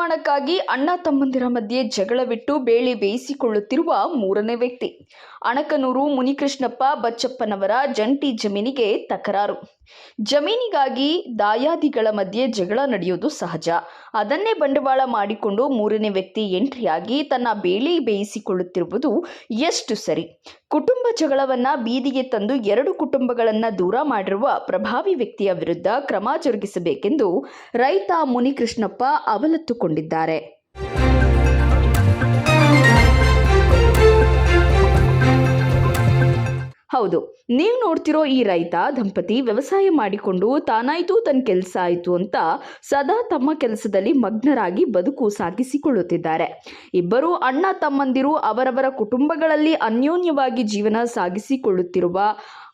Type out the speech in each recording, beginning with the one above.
ನಿರ್ಮಾಣಕ್ಕಾಗಿ ಅಣ್ಣ ತಮ್ಮಂದಿರ ಮಧ್ಯೆ ಜಗಳವಿಟ್ಟು ಬೇಳೆ ಬೇಯಿಸಿಕೊಳ್ಳುತ್ತಿರುವ ಮೂರನೇ ವ್ಯಕ್ತಿ. ಅಣಕನೂರು ಮುನಿಕೃಷ್ಣಪ್ಪ ಬಚ್ಚಪ್ಪನವರ ಜಂಟಿ ಜಮೀನಿಗೆ ತಕರಾರು. ಜಮೀನಿಗಾಗಿ ದಾಯಾದಿಗಳ ಮಧ್ಯೆ ಜಗಳ ನಡೆಯುವುದು ಸಹಜ. ಅದನ್ನೇ ಬಂಡವಾಳ ಮಾಡಿಕೊಂಡು ಮೂರನೇ ವ್ಯಕ್ತಿ ಎಂಟ್ರಿಯಾಗಿ ತನ್ನ ಬೇಳಿ ಬೇಯಿಸಿಕೊಳ್ಳುತ್ತಿರುವುದು ಎಷ್ಟು ಸರಿ. ಕುಟುಂಬ ಜಗಳವನ್ನ ಬೀದಿಗೆ ತಂದು ಎರಡು ಕುಟುಂಬಗಳನ್ನ ದೂರ ಮಾಡಿರುವ ಪ್ರಭಾವಿ ವ್ಯಕ್ತಿಯ ವಿರುದ್ಧ ಕ್ರಮ ಜರುಗಿಸಬೇಕೆಂದು ರೈತ ಮುನಿಕೃಷ್ಣಪ್ಪ ಅವಲತ್ತುಕೊಂಡಿದ್ದಾರೆ. ಹೌದು. ನೀವು ನೋಡ್ತಿರೋ ಈ ರೈತ ದಂಪತಿ ವ್ಯವಸಾಯ ಮಾಡಿಕೊಂಡು ತಾನಾಯ್ತು ತನ್ನ ಕೆಲಸ ಆಯಿತು ಅಂತ ಸದಾ ತಮ್ಮ ಕೆಲಸದಲ್ಲಿ ಮಗ್ನರಾಗಿ ಬದುಕು ಸಾಗಿಸಿಕೊಳ್ಳುತ್ತಿದ್ದಾರೆ. ಇಬ್ಬರು ಅಣ್ಣ ತಮ್ಮಂದಿರು ಅವರವರ ಕುಟುಂಬಗಳಲ್ಲಿ ಅನ್ಯೋನ್ಯವಾಗಿ ಜೀವನ ಸಾಗಿಸಿಕೊಳ್ಳುತ್ತಿರುವ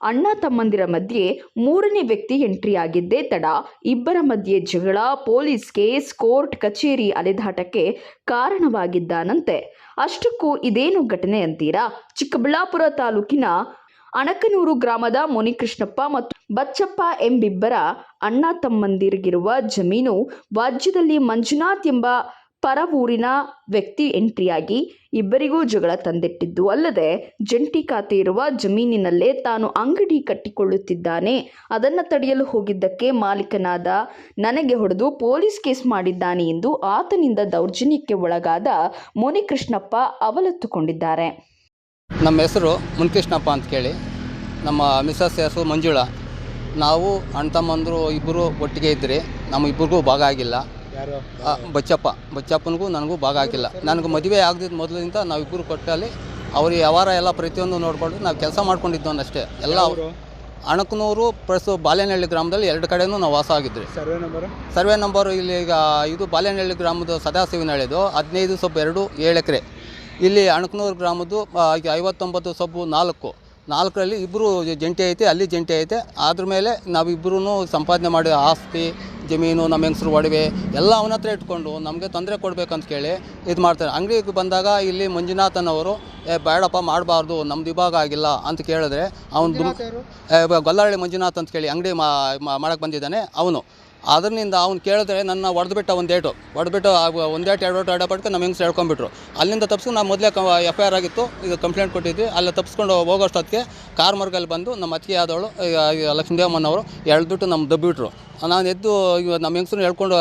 ಅಣ್ಣ ತಮ್ಮಂದಿರ ಮಧ್ಯೆ ಮೂರನೇ ವ್ಯಕ್ತಿ ಎಂಟ್ರಿ ಆಗಿದ್ದೇ ತಡ. ಇಬ್ಬರ ಮಧ್ಯೆ ಜಗಳ, ಪೊಲೀಸ್ ಕೇಸ್, ಕೋರ್ಟ್, ಕಚೇರಿ ಅಲೆದಾಟಕ್ಕೆ ಕಾರಣವಾಗಿದ್ದಾನಂತೆ. ಅಷ್ಟಕ್ಕೂ ಇದೇನು ಘಟನೆ ಅಂತೀರಾ? ಚಿಕ್ಕಬಳ್ಳಾಪುರ ತಾಲೂಕಿನ ಅಣಕನೂರು ಗ್ರಾಮದ ಮುನಿಕೃಷ್ಣಪ್ಪ ಮತ್ತು ಬಚ್ಚಪ್ಪ ಎಂಬಿಬ್ಬರ ಅಣ್ಣ ತಮ್ಮಂದಿರಿಗಿರುವ ಜಮೀನು ವಾಜ್ಯದಲ್ಲಿ ಮಂಜುನಾಥ್ ಎಂಬ ಪರವೂರಿನ ವ್ಯಕ್ತಿ ಎಂಟ್ರಿಯಾಗಿ ಇಬ್ಬರಿಗೂ ಜಗಳ ತಂದಿಟ್ಟಿದ್ದು, ಅಲ್ಲದೆ ಜಂಟಿ ಖಾತೆ ಇರುವ ಜಮೀನಿನಲ್ಲೇ ತಾನು ಅಂಗಡಿ ಕಟ್ಟಿಕೊಳ್ಳುತ್ತಿದ್ದಾನೆ. ಅದನ್ನು ತಡೆಯಲು ಹೋಗಿದ್ದಕ್ಕೆ ಮಾಲೀಕನಾದ ನನಗೆ ಹೊಡೆದು ಪೊಲೀಸ್ ಕೇಸ್ ಮಾಡಿದ್ದಾನೆ ಎಂದು ಆತನಿಂದ ದೌರ್ಜನ್ಯಕ್ಕೆ ಒಳಗಾದ ಮುನಿಕೃಷ್ಣಪ್ಪ ಅವಲತ್ತುಕೊಂಡಿದ್ದಾರೆ. ನಮ್ಮ ಹೆಸರು ಮುನ್ಕೃಷ್ಣಪ್ಪ ಅಂತ ಕೇಳಿ. ನಮ್ಮ ಮಿಸಸ್ ಹೆಸರು ಮಂಜುಳ. ನಾವು ಅಣ್ಣ ತಮ್ಮಂದರು ಇಬ್ಬರು ಒಟ್ಟಿಗೆ ಇದ್ದರೆ ನಮ್ಮ ಇಬ್ಬರಿಗೂ ಭಾಗ ಆಗಿಲ್ಲ. ಆ, ಬಚ್ಚಪ್ಪ. ಬಚ್ಚಪ್ಪನಿಗೂ ನನಗೂ ಭಾಗ ಆಗಿಲ್ಲ. ನನಗೆ ಮದುವೆ ಆಗದಿದ್ದ ಮೊದಲಿಂದ ನಾವಿಬ್ಬರು ಕೊಟ್ಟಲ್ಲಿ ಅವ್ರ ವ್ಯವಹಾರ ಎಲ್ಲ ಪ್ರತಿಯೊಂದು ನೋಡಿಕೊಂಡು ನಾವು ಕೆಲಸ ಮಾಡ್ಕೊಂಡಿದ್ದವನ್ನ ಅಷ್ಟೇ. ಎಲ್ಲ ಅಣಕನೂರು ಪ್ಲಸ್ ಬಾಲೇನಹಳ್ಳಿ ಗ್ರಾಮದಲ್ಲಿ ಎರಡು ಕಡೆನೂ ನಾವು ವಾಸ ಆಗಿದ್ವಿ. ಸರ್ವೆ ನಂಬರ್ ಸರ್ವೆ ನಂಬರು ಇಲ್ಲಿ ಈಗ ಇದು ಬಾಲ್ಯನಹಳ್ಳಿ ಗ್ರಾಮದ ಸದಾಶಿವನಹಳ್ಳಿದು. ಹದಿನೈದು ಸೊಪ್ಪು ಎರಡು ಏಳು ಎಕರೆ. ಇಲ್ಲಿ ಅಣಕನೂರು ಗ್ರಾಮದ್ದು ಐವತ್ತೊಂಬತ್ತು ಸಬ್ಬು ನಾಲ್ಕು. ನಾಲ್ಕರಲ್ಲಿ ಇಬ್ಬರು ಜಂಟಿ ಐತೆ ಅಲ್ಲಿ ಜಂಟಿ ಐತೆ. ಅದ್ರ ಮೇಲೆ ನಾವಿಬ್ಬರೂ ಸಂಪಾದನೆ ಮಾಡಿ ಆಸ್ತಿ ಜಮೀನು ನಮ್ಮ ಹೆಂಗಸರು ಒಡವೆ ಎಲ್ಲ ಅವನ ಹತ್ರ ಇಟ್ಕೊಂಡು ನಮಗೆ ತೊಂದರೆ ಕೊಡಬೇಕಂತ ಕೇಳಿ ಇದು ಮಾಡ್ತಾರೆ. ಅಂಗಡಿಗೆ ಬಂದಾಗ ಇಲ್ಲಿ ಮಂಜುನಾಥನವರು ಏ ಬೇಡಪ್ಪ ಮಾಡಬಾರ್ದು ನಮ್ದು ಇವಾಗ ಆಗಿಲ್ಲ ಅಂತ ಕೇಳಿದ್ರೆ ಅವನು ಗೊಲ್ಲಹಳ್ಳಿ ಮಂಜುನಾಥ್ ಅಂತ ಕೇಳಿ ಅಂಗಡಿ ಮಾಡೋಕ್ಕೆ ಬಂದಿದ್ದಾನೆ ಅವನು. ಅದರಿಂದ ಅವ್ನು ಕೇಳಿದ್ರೆ ನನ್ನ ಹೊಡೆದ್ಬಿಟ್ಟ ಒಂದು ಡೇಟು. ಹೊಡೆದ್ಬಿಟ್ಟು ಒಂದು ಡೇಟ್, ಎರಡು ಎರಡು ಪಡ್ಕೊಂಡು ನಮ್ಮ ಹೆಂಗ್ಸ್ ಹೇಳ್ಕೊಂಡ್ಬಿಟ್ರು. ಅಲ್ಲಿಂದ ತಪ್ಸ್ಕೊಂಡು ನಾವು ಮೊದಲೇ ಎಫ್ ಐ ಆರ್ ಆಗಿತ್ತು. ಇದು ಕಂಪ್ಲೇಂಟ್ ಕೊಟ್ಟಿದ್ವಿ. ಅಲ್ಲಿ ತಪ್ಪಿಸ್ಕೊಂಡು ಹೋಗೋಷ್ಟೊತ್ತಿಗೆ ಕಾರ್ ಮಾರ್ಗಲ್ಲಿ ಬಂದು ನಮ್ಮ ಅತ್ತಿಗೆ ಆದವಳು ಲಕ್ಷ್ಮೀದೇವಮ್ಮನವರು ಎಳೆದ್ಬಿಟ್ಟು ನಮ್ಮ ದಬ್ಬಿಟ್ರು. ನಾನು ಎದ್ದು ನಮ್ಮ ಹೆಂಗಸರು ಹೇಳ್ಕೊಂಡು,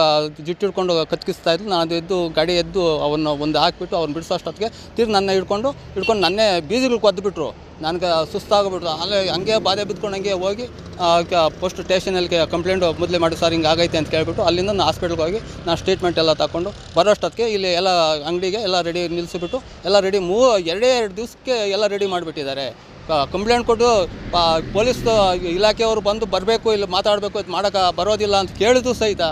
ಜಿಟ್ಟು ಹಿಡ್ಕೊಂಡು ಕತ್ಕಿಸ್ತಾ ಇದ್ದು ನಾನು ಎದ್ದು ಗಾಡಿ ಎದ್ದು ಅವನ್ನ ಒಂದು ಹಾಕಿಬಿಟ್ಟು ಅವ್ನು ಬಿಡಿಸೋ ಅಷ್ಟೊತ್ತಿಗೆ ತಿರ್ಗಿ ನನ್ನ ಹಿಡ್ಕೊಂಡು ಹಿಡ್ಕೊಂಡು ನನ್ನೇ ಬೀದಿಗಳು ಕೊದ್ದುಬಿಟ್ರು ನನಗೆ ಸುಸ್ತಾಗ್ಬಿಟ್ರು. ಅಲ್ಲೇ ಹಂಗೆ ಬಾಧೆ ಬಿದ್ಕೊಂಡು ಹಂಗೆ ಹೋಗಿ ಪೋಸ್ಟ್ ಸ್ಟೇಷನಲ್ಲಿ ಕಂಪ್ಲೇಂಟ್ ಮೊದಲೇ ಮಾಡಿ ಸರ್, ಹಿಂಗೆ ಆಗೈತೆ ಅಂತ ಕೇಳಿಬಿಟ್ಟು ಅಲ್ಲಿಂದ ನಾನು ಹಾಸ್ಪಿಟ್ಲ್ಗೆ ಹೋಗಿ ನಾನು ಸ್ಟೇಟ್ಮೆಂಟ್ ಎಲ್ಲ ತಗೊಂಡು ಬರೋಷ್ಟೊತ್ತಿಗೆ ಇಲ್ಲಿ ಎಲ್ಲ ಅಂಗಡಿಗೆ ಎಲ್ಲ ರೆಡಿ ನಿಲ್ಲಿಸಿಬಿಟ್ಟು ಎಲ್ಲ ರೆಡಿ ಮೂ, ಎರಡೇ ಎರಡು ದಿವಸಕ್ಕೆ ಎಲ್ಲ ರೆಡಿ ಮಾಡಿಬಿಟ್ಟಿದ್ದಾರೆ. ಕಂಪ್ಲೇಂಟ್ ಕೊಟ್ಟು ಪೊಲೀಸ್ ಇಲಾಖೆಯವರು ಬಂದು ಬರಬೇಕು ಇಲ್ಲಿ ಮಾತಾಡಬೇಕು ಇದು ಮಾಡೋಕೆ ಬರೋದಿಲ್ಲ ಅಂತ ಕೇಳಿದ್ರು ಸಹಿತ.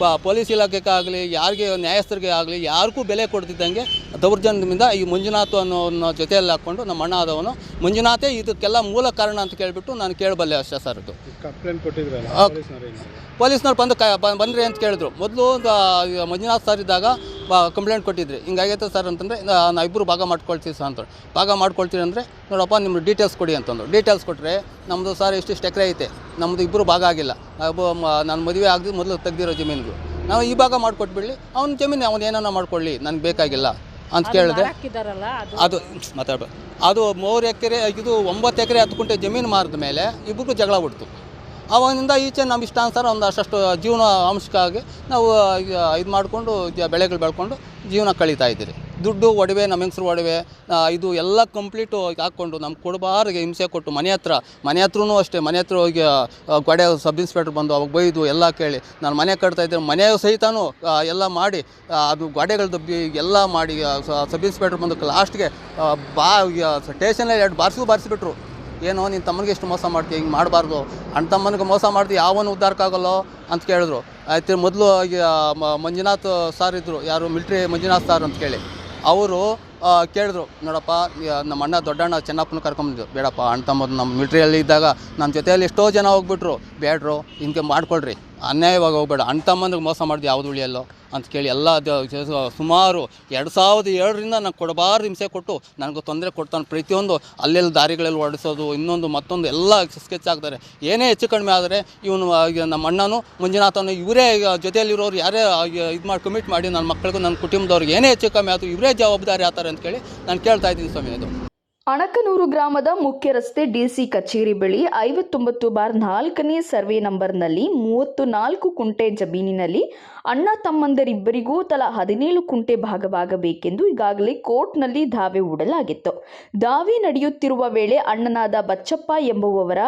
ಪ ಪೊಲೀಸ್ ಇಲಾಖೆಗಾಗಲಿ ಯಾರಿಗೆ ನ್ಯಾಯಸ್ಥರಿಗೆ ಆಗಲಿ ಯಾರಿಗೂ ಬೆಲೆ ಕೊಡ್ತಿದ್ದಂಗೆ ದೌರ್ಜನ್ಯದಿಂದ ಈ ಮಂಜುನಾಥ್ ಅನ್ನೋ ಜೊತೆಯಲ್ಲಿ ಹಾಕ್ಕೊಂಡು ನಮ್ಮ ಅಣ್ಣ ಆದವನು. ಮಂಜುನಾಥೇ ಇದಕ್ಕೆಲ್ಲ ಮೂಲ ಕಾರಣ ಅಂತ ಕೇಳಿಬಿಟ್ಟು ನಾನು ಕೇಳಬಲ್ಲೆ ಅಷ್ಟೇ ಸರ್ ಇದು ಕಂಪ್ಲೇಂಟ್ ಪೊಲೀಸ್ನವ್ರು? ಬಂದು ಕ ಬ- ಬಂದ್ರಿ ಅಂತ ಕೇಳಿದ್ರು. ಮೊದಲು ಮಂಜುನಾಥ್ ಸರ್ ಇದ್ದಾಗ ಕಂಪ್ಲೇಂಟ್ ಕೊಟ್ಟಿದ್ರಿ. ಹಿಂಗಾಗೈತೆ ಸರ್ ಅಂತಂದರೆ ನಾವು ಇಬ್ಬರು ಭಾಗ ಮಾಡ್ಕೊಳ್ತೀವಿ ಸರ್ ಅಂತ ಭಾಗ ಮಾಡ್ಕೊಳ್ತೀವಿ ಅಂದರೆ ನೋಡಪ್ಪ ನಿಮ್ಮ ಡೀಟೇಲ್ಸ್ ಕೊಡಿ ಅಂತಂದು ಡೀಟೇಲ್ಸ್ ಕೊಟ್ಟರೆ ನಮ್ಮದು ಸರ್ ಇಷ್ಟಿಷ್ಟು ಎಕರೆ ಐತೆ? ನಮ್ಮದು ಇಬ್ಬರು ಭಾಗ ಆಗಿಲ್ಲ. ನಾನು ಮದುವೆ ಆಗದೆ ಮೊದಲು ತೆಗ್ದಿರೋ ಜಮೀನಿಗೂ ನಾವು ಈ ಭಾಗ ಮಾಡಿಕೊಟ್ಬಿಡಲಿ. ಅವ್ನ ಜಮೀನು ಅವ್ನು ಏನನ್ನ ಮಾಡ್ಕೊಳ್ಳಿ. ನನಗೆ ಬೇಕಾಗಿಲ್ಲ ಅಂತ ಕೇಳಿದೆ. ಅದು ಮಾತಾಡೋದು ಮಾತಾಡ್ಬೇಕು ಅದು ಮೂರು ಎಕರೆ ಇದು ಒಂಬತ್ತು ಎಕರೆ ಹತ್ತು ಕುಂಟೆ ಜಮೀನು ಮಾರಿದ ಮೇಲೆ ಇಬ್ಬರಿಗೂ ಜಗಳ ಬಿಡ್ತು ಅವನಿಂದ ಈಚೆ ನಮ್ಮ ಇಷ್ಟಾನುಸಾರ ಒಂದು ಅಷ್ಟು ಜೀವನ ಅಂಶಕ್ಕಾಗಿ ನಾವು ಇದು ಮಾಡಿಕೊಂಡು ಬೆಳೆಗಳು ಬೆಳ್ಕೊಂಡು ಜೀವನ ಕಳೀತಾ ಇದ್ದೀರಿ. ದುಡ್ಡು ಒಡವೆ ನಮ್ಮ ಹೆಂಗಸ್ರು ಒಡವೆ ಇದು ಎಲ್ಲ ಕಂಪ್ಲೀಟು ಹಾಕ್ಕೊಂಡು ನಮ್ಮ ಕೊಡಬಾರಿಗೆ ಹಿಂಸೆ ಕೊಟ್ಟು ಮನೆ ಹತ್ರ, ಮನೆ ಹತ್ರನೂ ಅಷ್ಟೇ, ಮನೆ ಹತ್ರ ಹೋಗಿ ಗೊಡೆ ಸಬ್ ಇನ್ಸ್ಪೆಕ್ಟ್ರ್ ಬಂದು ಅವಾಗ ಬೈದು ಎಲ್ಲ ಕೇಳಿ, ನಾನು ಮನೆ ಕಟ್ತಾ ಇದ್ದೆ ಮನೆ ಸಹಿತನೂ ಎಲ್ಲ ಮಾಡಿ ಅದು ಗೋಡೆಗಳು ದಬ್ಬಿ ಎಲ್ಲ ಮಾಡಿ ಸಬ್ ಇನ್ಸ್ಪೆಕ್ಟ್ರ್ ಬಂದು ಲಾಸ್ಟ್ಗೆ ಬಾ ಸ್ಟೇಷನಲ್ಲಿ ಎರಡು ಬಾರಿಸು ಬಾರಿಸಿಬಿಟ್ರು. ಏನೋ ನಿನ್ನ ತಮ್ಮನಿಗೆ ಎಷ್ಟು ಮೋಸ ಮಾಡ್ತೀಯ ಹಿಂಗೆ ಮಾಡಬಾರ್ದು, ಅಣ್ಣ ತಮ್ಮನಿಗೆ ಮೋಸ ಮಾಡ್ತೀವಿ ಯಾವನು ಉದ್ಧಾರಕ್ಕಾಗಲ್ಲೋ ಅಂತ ಕೇಳಿದ್ರು. ಆಯ್ತು, ಮೊದಲು ಮಂಜುನಾಥ್ ಸಾರ್ ಇದ್ದರು ಯಾರು ಮಿಲ್ಟ್ರಿ ಮಂಜುನಾಥ್ ಸಾರ್ ಅಂತ ಕೇಳಿ. ಅವರು ಕೇಳಿದ್ರು, ನೋಡಪ್ಪ ನಮ್ಮ ಅಣ್ಣ ದೊಡ್ಡಣ್ಣ ಚೆನ್ನಪ್ಪನ ಕರ್ಕೊಂಬಂದಿದ್ರು. ಬೇಡಪ್ಪ, ಅಣ್ಣ ತಮ್ಮದು ನಮ್ಮ ಮಿಲ್ಟ್ರಿಯಲ್ಲಿ ಇದ್ದಾಗ ನಮ್ಮ ಜೊತೆಯಲ್ಲಿ ಎಷ್ಟೋ ಜನ ಹೋಗ್ಬಿಟ್ರು. ಬೇಡ್ರು, ಹಿಂಗೆ ಮಾಡ್ಕೊಳ್ರಿ. ಅನ್ಯಾಯವಾಗಿ ಹೋಗ್ಬೇಡ. ಅಣ್ಣ ತಮ್ಮಂದ್ರಿಗೆ ಮೋಸ ಮಾಡಿದ್ದು ಯಾವುದು ಉಳಿಯಲ್ಲೋ ಅಂತ ಕೇಳಿ ಎಲ್ಲ ಸುಮಾರು ಎರಡು ಸಾವಿರದ ಏಳರಿಂದ ನಾನು ಕೊಡಬಾರ್ದು ಹಿಂಸೆ ಕೊಟ್ಟು ನನಗೆ ತೊಂದರೆ ಕೊಡ್ತಾನೆ ಪ್ರತಿಯೊಂದು. ಅಲ್ಲೆಲ್ಲಿ ದಾರಿಗಳಲ್ಲಿ ಓಡಿಸೋದು ಇನ್ನೊಂದು ಮತ್ತೊಂದು ಎಲ್ಲ ಸ್ಕೆಚ್ ಆಗ್ತಾರೆ ಏನೇ ಹೆಚ್ಚು ಕಡಿಮೆ ಆದರೆ ಇವನು ನಮ್ಮ ಅಣ್ಣನು, ಮಂಜುನಾಥನು, ಇವರೇ ಜೊತೆಯಲ್ಲಿರೋರು ಯಾರೇ ಇದು ಮಾಡಿ ಕಮಿಟ್ ಮಾಡಿ ನನ್ನ ಮಕ್ಕಳಿಗೂ ನನ್ನ ಕುಟುಂಬದವ್ರಿಗೆ ಏನೇ ಹೆಚ್ಚು ಕಮ್ಮಿ ಆಯಿತು ಇವರೇ ಜವಾಬ್ದಾರಿ ಆತಾರೆ ಅಂತ ಕೇಳಿ ನಾನು ಕೇಳ್ತಾ ಇದ್ದೀನಿ ಸ್ವಾಮಿ ಅದು. ಅಣಕನೂರು ಗ್ರಾಮದ ಮುಖ್ಯ ರಸ್ತೆ ಡಿಸಿ ಕಚೇರಿ ಬಳಿ ಐವತ್ತೊಂಬತ್ತು ಬಾರ್ ನಾಲ್ಕನೇ ಸರ್ವೆ ನಂಬರ್ನಲ್ಲಿ ಮೂವತ್ತು ನಾಲ್ಕು ಕುಂಟೆ ಜಮೀನಿನಲ್ಲಿ ಅಣ್ಣ ತಮ್ಮಂದರಿಬ್ಬರಿಗೂ ತಲಾ ಹದಿನೇಳು ಕುಂಟೆ ಭಾಗವಾಗಬೇಕೆಂದು ಈಗಾಗಲೇ ಕೋರ್ಟ್ನಲ್ಲಿ ದಾವೆ ಹೂಡಲಾಗಿತ್ತು. ದಾವೆ ನಡೆಯುತ್ತಿರುವ ವೇಳೆ ಅಣ್ಣನಾದ ಬಚ್ಚಪ್ಪ ಎಂಬುವವರ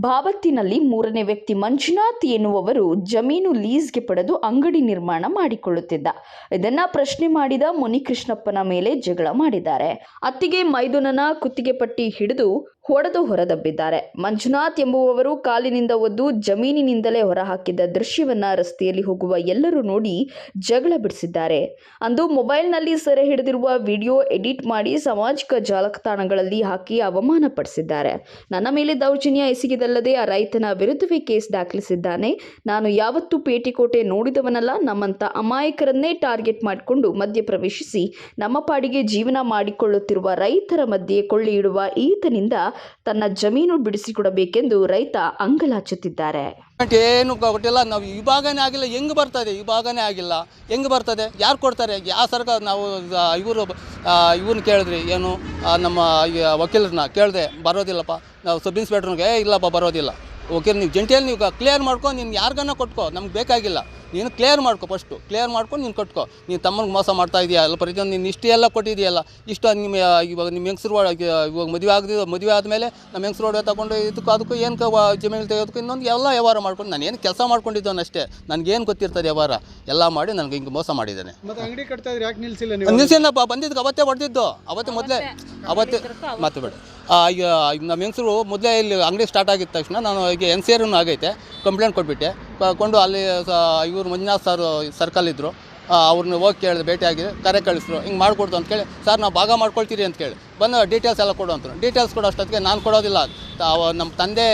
ಬಾಬತ್ತಿನಲ್ಲಿ ಮೂರನೇ ವ್ಯಕ್ತಿ ಮಂಜುನಾಥ್ ಎನ್ನುವವರು ಜಮೀನು ಲೀಸ್ಗೆ ಪಡೆದು ಅಂಗಡಿ ನಿರ್ಮಾಣ ಮಾಡಿಕೊಳ್ಳುತ್ತಿದ್ದ. ಇದನ್ನ ಪ್ರಶ್ನೆ ಮಾಡಿದ ಮುನಿಕೃಷ್ಣಪ್ಪನ ಮೇಲೆ ಜಗಳ ಮಾಡಿದ್ದಾರೆ. ಅತ್ತಿಗೆ ಮೈದುನನ ಕುತ್ತಿಗೆ ಪಟ್ಟಿ ಹಿಡಿದು ಹೊಡೆದು ಹೊರದಬ್ಬಿದ್ದಾರೆ. ಮಂಜುನಾಥ್ ಎಂಬುವವರು ಕಾಲಿನಿಂದ ಒದ್ದು ಜಮೀನಿನಿಂದಲೇ ಹೊರಹಾಕಿದ್ದ ದೃಶ್ಯವನ್ನ ರಸ್ತೆಯಲ್ಲಿ ಹೋಗುವ ಎಲ್ಲರೂ ನೋಡಿ ಜಗಳ ಬಿಡಿಸಿದ್ದಾರೆ. ಅಂದು ಮೊಬೈಲ್ನಲ್ಲಿ ಸೆರೆ ಹಿಡಿದಿರುವ ವಿಡಿಯೋ ಎಡಿಟ್ ಮಾಡಿ ಸಾಮಾಜಿಕ ಜಾಲತಾಣಗಳಲ್ಲಿ ಹಾಕಿ ಅವಮಾನಪಡಿಸಿದ್ದಾರೆ. ನನ್ನ ಮೇಲೆ ದೌರ್ಜನ್ಯ ಎಸಗಿದಲ್ಲದೆ ಆ ರೈತನ ವಿರುದ್ಧವೇ ಕೇಸ್ ದಾಖಲಿಸಿದ್ದಾನೆ. ನಾನು ಯಾವತ್ತೂ ಪೇಟಿಕೋಟೆ ನೋಡಿದವನಲ್ಲ. ನಮ್ಮಂತ ಅಮಾಯಕರನ್ನೇ ಟಾರ್ಗೆಟ್ ಮಾಡಿಕೊಂಡು ಮಧ್ಯ ಪ್ರವೇಶಿಸಿ ನಮ್ಮ ಪಾಡಿಗೆ ಜೀವನ ಮಾಡಿಕೊಳ್ಳುತ್ತಿರುವ ರೈತರ ಮಧ್ಯೆ ಕೊಳ್ಳಿ ಇಡುವ ಈತನಿಂದ ತನ್ನ ಜಮೀನು ಬಿಡಿಸಿಕೊಡಬೇಕೆಂದು ರೈತ ಅಂಗಲಾಚುತ್ತಿದ್ದಾರೆ. ಏನು ಕೊಟ್ಟಿಲ್ಲ. ನಾವು ಇವಾಗನೇ ಆಗಿಲ್ಲ. ಹೆಂಗೆ ಬರ್ತದೆ? ಇವಾಗನೇ ಆಗಿಲ್ಲ. ಹೆಂಗೆ ಬರ್ತದೆ? ಯಾರು ಕೊಡ್ತಾರೆ? ಯಾವ ಸರ್ಕಾರ ನಾವು ಇವರು ಇವ್ರನ್ನ ಕೇಳಿದ್ರಿ. ಏನು ನಮ್ಮ ವಕೀಲರನ್ನ ಕೇಳಿದೆ. ಬರೋದಿಲ್ಲಪ್ಪ. ನಾವು ಸಬ್ ಇನ್ಸ್ಪೆಕ್ಟರ್ನಿಗೆ, ಇಲ್ಲಪ್ಪ, ಬರೋದಿಲ್ಲ. ಓಕೆ ನೀವು ಜಂಟಿಯಲ್ಲಿ ನೀವು ಕ್ಲಿಯರ್ ಮಾಡ್ಕೊ, ನೀನು ಯಾರಿಗನ್ನ ಕೊಟ್ಕೋ? ನಮ್ಗೆ ಬೇಕಾಗಿಲ್ಲ. ನೀನು ಕ್ಲಿಯರ್ ಮಾಡ್ಕೊ ಫಸ್ಟು ಕ್ಲಿಯರ್ ಮಾಡ್ಕೊಂಡು ನೀನು ಕಟ್ಕೊ. ನೀನು ತಮ್ಮನಿಗೆ ಮೋಸ ಮಾಡ್ತಾ ಇದೆಯಾ? ಅಲ್ಲ ಪ್ರತಿಯೊಂದು ನೀನು ಇಷ್ಟು ಎಲ್ಲ ಕೊಟ್ಟಿದೆಯಲ್ಲ? ಇಷ್ಟು ನಿಮ್ಮ ಇವಾಗ ನಿಮ್ಮ ಹೆಂಗಸ್ರು ಇವಾಗ ಮದುವೆ ಆಗದೆ ಮದುವೆ ಆದಮೇಲೆ ನಮ್ಮ ಹೆಂಗಸ್ರು ಒಡವೆ ತಗೊಂಡು ಇದಕ್ಕೂ ಅದಕ್ಕೂ ಏನು ಜಮೀನು ತೆಗೆಯೋದಕ್ಕೂ ಇನ್ನೊಂದು ಎಲ್ಲ ವ್ಯವಹಾರ ಮಾಡ್ಕೊಂಡು ನಾನು ಏನು ಕೆಲಸ ಮಾಡ್ಕೊಂಡಿದ್ದವನು ಅಷ್ಟೇ. ನನಗೇನು ಗೊತ್ತಿರ್ತದೆ ವ್ಯವಹಾರ? ಎಲ್ಲ ಮಾಡಿ ನನಗೆ ಹಿಂಗೆ ಮೋಸ ಮಾಡಿದ್ದಾನೆ. ಮತ್ತೆ ಅಂಗಡಿ ಕಟ್ತಾ ಇದ್ರೆ ಯಾಕೆ ನಿಲ್ಸಿಲ್ಲ ನೀವು? ನಿಲ್ಸಿಲ್ಲಪ್ಪ ಬಂದಿದ್ದಕ್ಕೆ ಅವತ್ತೇ ಹೊಡೆದಿದ್ದು. ಅವತ್ತೇ ಮೊದಲೇ ಅವತ್ತೇ ಮತ್ತೆ ಬೇಡ. ಈಗ ನಮ್ಮ ಹೆಂಗಸರು ಮೊದಲೇ ಇಲ್ಲಿ ಅಂಗಡಿ ಸ್ಟಾರ್ಟ್ ಆಗಿದ ತಕ್ಷಣ ನಾನು ಈಗ ಎನ್ ಸಿ ಆರ್ನು ಆಗೈತೆ. ಕಂಪ್ಲೇಂಟ್ ಕೊಟ್ಬಿಟ್ಟೆ. ಕೊಂಡು ಅಲ್ಲಿ ಇವರು ಮಂಜುನಾಥ್ ಸರ್ ಸರ್ಕಲ್ ಇದ್ದರು ಅವ್ರನ್ನ ಹೋಗಿ ಕೇಳಿದೆ, ಭೇಟಿಯಾಗಿ ಕರೆ ಕಳಿಸಿದ್ರು ಹಿಂಗೆ ಮಾಡಿಕೊಡ್ತು ಅಂತ ಕೇಳಿ ಸರ್ ನಾವು ಭಾಗ ಮಾಡ್ಕೊಳ್ತೀರಿ ಅಂತ ಕೇಳಿ. ಬಂದು ಡೀಟೇಲ್ಸ್ ಎಲ್ಲ ಕೊಡು ಅಂತ ಡೀಟೇಲ್ಸ್ ಕೊಡೋ ಅಷ್ಟೊತ್ತಿಗೆ ನಾನು ಕೊಡೋದಿಲ್ಲ. ನಮ್ಮ ತಂದೆ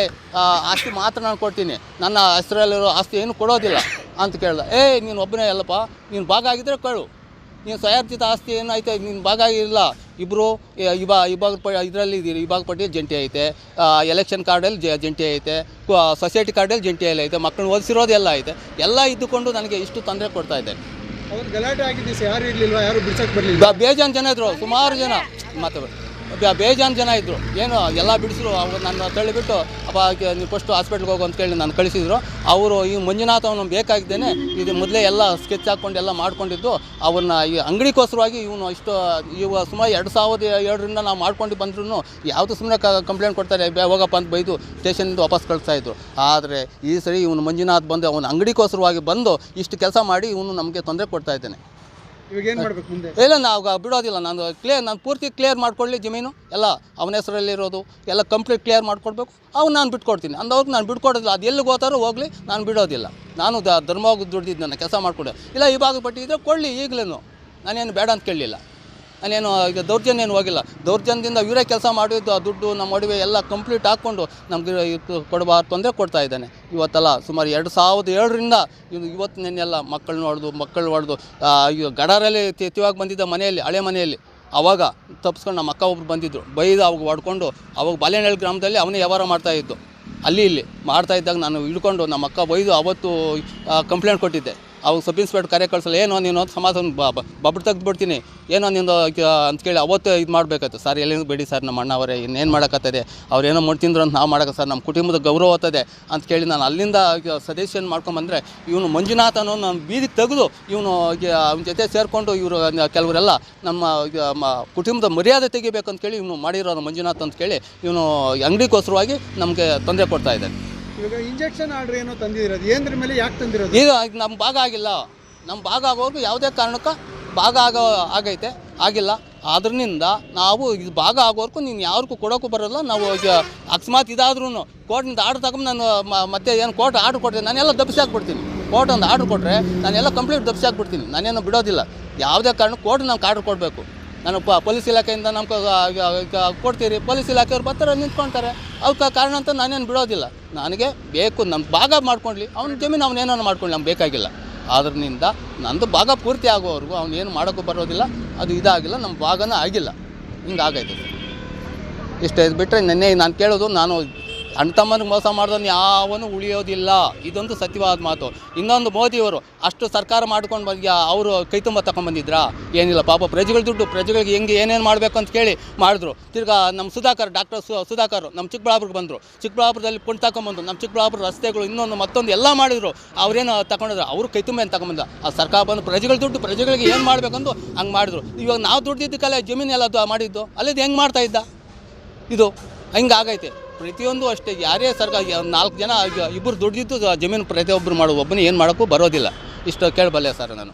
ಆಸ್ತಿ ಮಾತ್ರ ನಾನು ಕೊಡ್ತೀನಿ. ನನ್ನ ಹೆಸರಲ್ಲಿರೋ ಆಸ್ತಿ ಏನು ಕೊಡೋದಿಲ್ಲ. ಅಂತ ಕೇಳಿದೆ. ಏ ನೀನು ಒಬ್ಬನೇ ಅಲ್ಲಪ್ಪ. ನೀನು ಭಾಗ ಆಗಿದ್ದರೆ ಕಳು. ನೀನು ಸ್ವಯಾರ್ಜಿತ ಆಸ್ತಿ ಏನಾಯ್ತು ನಿನ್ನ ಭಾಗ ಇಲ್ಲ. ಇಬ್ಬರು ಇಬಾ ಇವಾಗ ಪ ಇದರಲ್ಲಿ ಇದ್ದೀರಿ ಇವಾಗ ಪಟ್ಟಿ ಜಂಟಿ ಐತೆ. ಎಲೆಕ್ಷನ್ ಕಾರ್ಡಲ್ಲಿ ಜ ಜಂಟಿ ಐತೆ. ಸೊಸೈಟಿ ಕಾರ್ಡಲ್ಲಿ ಜಂಟಿ ಎಲ್ಲ ಐತೆ. ಮಕ್ಕಳು ಓದಿಸಿರೋದೆಲ್ಲ ಐತೆ. ಎಲ್ಲ ಇದ್ದುಕೊಂಡು ನನಗೆ ಇಷ್ಟು ತೊಂದರೆ ಕೊಡ್ತಾ ಇದ್ದೆ ಅವ್ರು ಗಲಾಟೆ ಆಗಿದ್ದು ಯಾರು ಇರಲಿಲ್ಲ ಯಾರು ಬಿಡ್ಸಕ್ಕೆ ಬರಲಿಲ್ಲ ಬೇಜಾನ್ ಜನ ಇದ್ರು. ಸುಮಾರು ಜನ. ಮಾತಾಡ. ಬೇಜಾನ್ ಜನ ಇದ್ದರು ಏನು, ಎಲ್ಲ ಬಿಡಿಸಿರು, ಅವ್ರು ನನ್ನ ತಳ್ಳಿಬಿಟ್ಟು ಅಪ್ಪ ನೀವು ಫಸ್ಟು ಹಾಸ್ಪಿಟ್ಲ್ಗೆ ಹೋಗು ಅಂತ ಕೇಳಿ ನಾನು ಕಳಿಸಿದ್ರು. ಅವರು ಈ ಮಂಜುನಾಥ ಅವನು ಬೇಕಾಗಿದ್ದೇನೆ. ಇದು ಮೊದಲೇ ಎಲ್ಲ ಸ್ಕೆಚ್ ಹಾಕ್ಕೊಂಡು ಎಲ್ಲ ಮಾಡ್ಕೊಂಡಿದ್ದು. ಅವ್ರನ್ನ ಈ ಅಂಗಡಿಗೋಸ್ಕರವಾಗಿ ಇವನು ಇಷ್ಟು, ಇವ ಸುಮಾರು ಎರಡು ಸಾವಿರದ ಎರಡರಿಂದ ನಾವು ಮಾಡ್ಕೊಂಡು ಬಂದ್ರೂ ಯಾವುದು ಸುಮ್ಮನೆ ಕಂಪ್ಲೇಂಟ್ ಕೊಡ್ತಾರೆ ಹೋಗಪ್ಪ ಅಂತ ಬೈದು ಸ್ಟೇಷನಿಂದ ವಾಪಸ್ ಕಳಿಸ್ತಾಯಿದ್ರು ಆದರೆ ಈ ಸರಿ ಇವನು ಮಂಜುನಾಥ್ ಬಂದು ಅವನ ಅಂಗಡಿಗೋಸ್ಕರವಾಗಿ ಬಂದು ಇಷ್ಟು ಕೆಲಸ ಮಾಡಿ ಇವನು ನಮಗೆ ತೊಂದರೆ ಕೊಡ್ತಾ ಇದ್ದಾನೆ. ಏನು ಮಾಡ್ಬೇಕು ಇಲ್ಲ ನಾವು ಬಿಡೋದಿಲ್ಲ. ನಾನು ಕ್ಲಿಯರ್ ನಾನು ಪೂರ್ತಿ ಕ್ಲಿಯರ್ ಮಾಡ್ಕೊಳ್ಳಿ ಜಮೀನು. ಎಲ್ಲ ಅವನ ಹೆಸರಲ್ಲಿರೋದು, ಎಲ್ಲ ಕಂಪ್ಲೀಟ್ ಕ್ಲಿಯರ್ ಮಾಡ್ಕೊಡ್ಬೇಕು. ಅವ್ನು ನಾನು ಬಿಟ್ಕೊಡ್ತೀನಿ. ಅಂದವ್ರಿಗೆ ನಾನು ಬಿಟ್ಕೊಡೋದಿಲ್ಲ. ಅದು ಎಲ್ಲಿಗೆ ಹೋತಾರೋ ಹೋಗಲಿ, ನಾನು ಬಿಡೋದಿಲ್ಲ. ನಾನು ಧರ್ಮವಾಗಿ ದುಡ್ದಿದ್ದು ನನ್ನ ಕೆಲಸ ಮಾಡ್ಕೊಂಡೆ. ಇಲ್ಲ ಪಟ್ಟಿ ಇದ್ರೆ ಕೊಡಲಿ ಈಗಲೂ ನಾನೇನು ಬೇಡ ಅಂತ ಕೇಳಲಿಲ್ಲ. ನಾನೇನು ದೌರ್ಜನ್ಯ ಏನು ಹೋಗಿಲ್ಲ. ದೌರ್ಜನ್ಯದಿಂದ ಇವರೇ ಕೆಲಸ ಮಾಡಿದ್ದು, ಆ ದುಡ್ಡು ನಮ್ಮ ಒಡವೆ ಎಲ್ಲ ಕಂಪ್ಲೀಟ್ ಹಾಕ್ಕೊಂಡು ನಮಗೆ ಇದು ಕೊಡಬಾರ್ದು ತೊಂದರೆ ಕೊಡ್ತಾ ಇದ್ದಾನೆ. ಇವತ್ತಲ್ಲ ಸುಮಾರು ಎರಡು ಸಾವಿರದ ಏಳರಿಂದ ಇವು ಇವತ್ತು ನೆನ್ನೆಲ್ಲ ಮಕ್ಕಳನ್ನ ಹೊಡೆದು ಮಕ್ಕಳು ಹೊಡೆದು ಗಡಾರಲ್ಲಿ ತಿವಾಗ ಬಂದಿದ್ದ ಮನೆಯಲ್ಲಿ, ಹಳೆ ಮನೆಯಲ್ಲಿ, ಅವಾಗ ತಪ್ಪಿಸ್ಕೊಂಡು ನಮ್ಮ ಅಕ್ಕ ಒಬ್ರು ಬಂದಿದ್ದರು ಬೈದು ಅವಾಗ ಹೊಡ್ಕೊಂಡು ಅವಾಗ ಬಾಲೆನಹಳ್ಳಿ ಗ್ರಾಮದಲ್ಲಿ ಅವನೇ ವ್ಯವಹಾರ ಮಾಡ್ತಾ ಇದ್ದು. ಅಲ್ಲಿ ಇಲ್ಲಿ, ಮಾಡ್ತಾ ಇದ್ದಾಗ ನಾನು ಹಿಡ್ಕೊಂಡು ನಮ್ಮ ಅಕ್ಕ ಬೈದು ಅವತ್ತು ಕಂಪ್ಲೇಂಟ್ ಕೊಟ್ಟಿದ್ದೆ. ಅವಾಗ ಸಬ್ ಇನ್ಸ್ಪೆಕ್ಟರ್ ಕರೆ ಕಳಿಸಲ್ಲ ಏನೋ ನೀನು ಅಂತ ಸಮಾಧಾನ ಬಬ್ರು ತೆಗ್ದು ಬಿಡ್ತೀನಿ ಏನೋ ನಿಂದು ಅಂತ ಕೇಳಿ ಅವತ್ತು ಇದು ಮಾಡಬೇಕಾಯ್ತು. ಸರ್, ಎಲ್ಲಿಂದ ಬೇಡಿ ಸರ್, ನಮ್ಮ ಅಣ್ಣ ಅವರೇ, ಇನ್ನೇನು ಮಾಡೋಕ್ಕತ್ತದೆ ಅವ್ರು ಏನೋ ಮಾಡ್ತಿದ್ರು ಅಂತ ನಾವು ಮಾಡೋಕೆ ಸರ್, ನಮ್ಮ ಕುಟುಂಬದ ಗೌರವ ಆಗ್ತದೆ ಅಂತ ಕೇಳಿ ನಾನು ಅಲ್ಲಿಂದ ಸಜೆಷನ್ ಮಾಡ್ಕೊಂಬಂದರೆ ಇವನು ಮಂಜುನಾಥ ಅನ್ನೋ ನಾನು ಬೀದಿಗೆ ತೆಗೆದು, ಇವನು ಅವನ ಜೊತೆ ಸೇರಿಕೊಂಡು ಇವರು ಕೆಲವರೆಲ್ಲ ನಮ್ಮ ಕುಟುಂಬದ ಮರ್ಯಾದೆ ತೆಗಿಬೇಕಂತ ಕೇಳಿ, ಇವನು ಮಾಡಿರೋನು ಮಂಜುನಾಥ್ ಅಂತ ಕೇಳಿ, ಇವನು ಅಂಗಡಿಗೋಸ್ಕರವಾಗಿ ನಮಗೆ ತೊಂದರೆ ಕೊಡ್ತಾ ಇದ್ದಾನೆ ಇವಾಗ ಇಂಜೆಕ್ಷನ್ ಆರ್ಡರ್ ಏನೋ ತಂದಿರೋದು ಏನ್ರ ಮೇಲೆ ಯಾಕೆ ತಂದಿರೋದು? ಇದು ನಮ್ಮ ಭಾಗ ಆಗಿಲ್ಲ. ನಮ್ಮ ಭಾಗ ಆಗೋದು ಯಾವುದೇ ಕಾರಣಕ್ಕೂ ಭಾಗ ಆಗೋ ಆಗೈತೆ, ಆಗಿಲ್ಲ. ಅದ್ರಿಂದ ನಾವು ಇದು ಭಾಗ ಆಗೋರ್ಗು ನೀನು ಯಾರಿಗೂ ಕೊಡೋಕ್ಕೂ ಬರೋಲ್ಲ, ನಾವು ಅಕಸ್ಮಾತ್ ಇದಾದ್ರೂ ಕೋರ್ಟ್ನಿಂದ ಆರ್ಡ್ರ್ ತಗೊಂಡು ನಾನು ಮತ್ತೆ ಏನು ಕೋರ್ಟ್ ಆರ್ಡ್ರ್ ಕೊಡ್ತೀನಿ ನಾನೆಲ್ಲ ದಬ್ಸಿ ಹಾಕ್ಬಿಡ್ತೀನಿ. ಕೋರ್ಟ್ ಒಂದು ಆರ್ಡ್ರ್ ಕೊಟ್ಟರೆ ನಾನೆಲ್ಲ ಕಂಪ್ಲೀಟ್ ದಬ್ಸಿ ಹಾಕ್ಬಿಡ್ತೀನಿ. ನಾನೇನು ಬಿಡೋದಿಲ್ಲ. ಯಾವುದೇ ಕಾರಣ ಕೋರ್ಟ್ ನಮ್ಗೆ ಆರ್ಡ್ರ್ ಕೊಡಬೇಕು. ನಾನು ಪ ಪೊಲೀಸ್ ಇಲಾಖೆಯಿಂದ ನಮ್ಗೆ ಕೊಡ್ತೀರಿ. ಪೊಲೀಸ್ ಇಲಾಖೆಯವ್ರು ಬರ್ತಾರೆ ನಿಂತ್ಕೊಳ್ತಾರೆ ಅವಕ್ಕೆ ಕಾರಣ ಅಂತ ನಾನೇನು ಬಿಡೋದಿಲ್ಲ. ನನಗೆ ಬೇಕು ನಮ್ಮ ಭಾಗ ಮಾಡ್ಕೊಳ್ಳಿ ಅವ್ನ ಜಮೀನು ಅವ್ನು ಏನೋ ಮಾಡ್ಕೊಳ್ಳಿ ನಮ್ಗೆ ಬೇಕಾಗಿಲ್ಲ. ಅದರಿಂದ ನಂದು ಭಾಗ ಪೂರ್ತಿ ಆಗೋವರೆಗೂ ಅವ್ನು ಏನು ಮಾಡೋಕ್ಕೂ ಬರೋದಿಲ್ಲ. ಅದು ಇದಾಗಿಲ್ಲ ನಮ್ಮ ಭಾಗನ ಆಗಿಲ್ಲ. ಹಿಂಗಾಗೈತೆ ಇಷ್ಟೇ ಇದು ಬಿಟ್ಟರೆ ನೆನ್ನೆ ನಾನು ಕೇಳೋದು, ನಾನು ಅಣ್ಣ ತಮ್ಮನಿಗೆ ಮೋಸ ಮಾಡಿದವನು ಯಾವನು ಉಳಿಯೋದಿಲ್ಲ. ಇದೊಂದು ಸತ್ಯವಾದ ಮಾತು. ಇನ್ನೊಂದು ಮೋದಿಯವರು ಅಷ್ಟು ಸರ್ಕಾರ ಮಾಡ್ಕೊಂಡು ಬಂದ ಅವರು ಕೈ ತುಂಬ ತಗೊಂಬಂದಿದ್ರಾ ಏನಿಲ್ಲ, ಪಾಪ ಪ್ರಜೆಗಳ ದುಡ್ಡು, ಪ್ರಜೆಗಳಿಗೆ ಹೆಂಗೆ ಏನೇನು ಮಾಡಬೇಕು ಅಂತ ಕೇಳಿ ಮಾಡಿದ್ರು. ತಿರ್ಗಾ ನಮ್ಮ ಸುಧಾಕರ್, ಡಾಕ್ಟರ್ ಸು, ಸುಧಾಕರ್ ನಮ್ಮ ಚಿಕ್ಕಬಳ್ಳಾಪುರಕ್ಕೆ ಬಂದರು. ಚಿಕ್ಕಬಳ್ಳಾಪುರದಲ್ಲಿ ಪುಣ್ ತಗೊಂಬಂದು ನಮ್ಮ ಚಿಕ್ಕಬಳ್ಳಾಪುರ ರಸ್ತೆಗಳು ಇನ್ನೊಂದು ಮತ್ತೊಂದು ಎಲ್ಲ ಮಾಡಿದ್ರು. ಅವ್ರೇನು ತಗೊಂಡಿದ್ರು? ಅವರು ಕೈ ತುಂಬ ಏನು ತಗೊಂಬಂದ ಆ ಸರ್ಕಾರ ಬಂದು ಪ್ರಜೆಗಳ ದುಡ್ಡು, ಪ್ರಜೆಗಳಿಗೆ ಏನು ಮಾಡಬೇಕಂದು ಹಂಗೆ ಮಾಡಿದ್ರು. ಇವಾಗ ನಾವು ದುಡ್ದಿದ್ದಕ್ಕಲ್ಲ ಜಮೀನು ಎಲ್ಲ ಅದು ಮಾಡಿದ್ದು, ಅಲ್ಲಿದ್ದು ಹೆಂಗೆ ಮಾಡ್ತಾ ಇದ್ದ? ಇದು ಹಿಂಗಾಗೈತೆ ಪ್ರತಿಯೊಂದು ಅಷ್ಟೇ, ಯಾರೇ ಸರ್ಕಾರ ನಾಲ್ಕು ಜನ ಇಬ್ಬರು ದುಡ್ದಿದ್ದು ಜಮೀನು ಪ್ರತಿಯೊಬ್ಬರು ಮಾಡುವ ಒಬ್ಬನೇ ಏನು ಮಾಡೋಕ್ಕೂ ಬರೋದಿಲ್ಲ. ಇಷ್ಟು ಕೇಳಬಲ್ಲೆ ಸರ್ ನಾನು.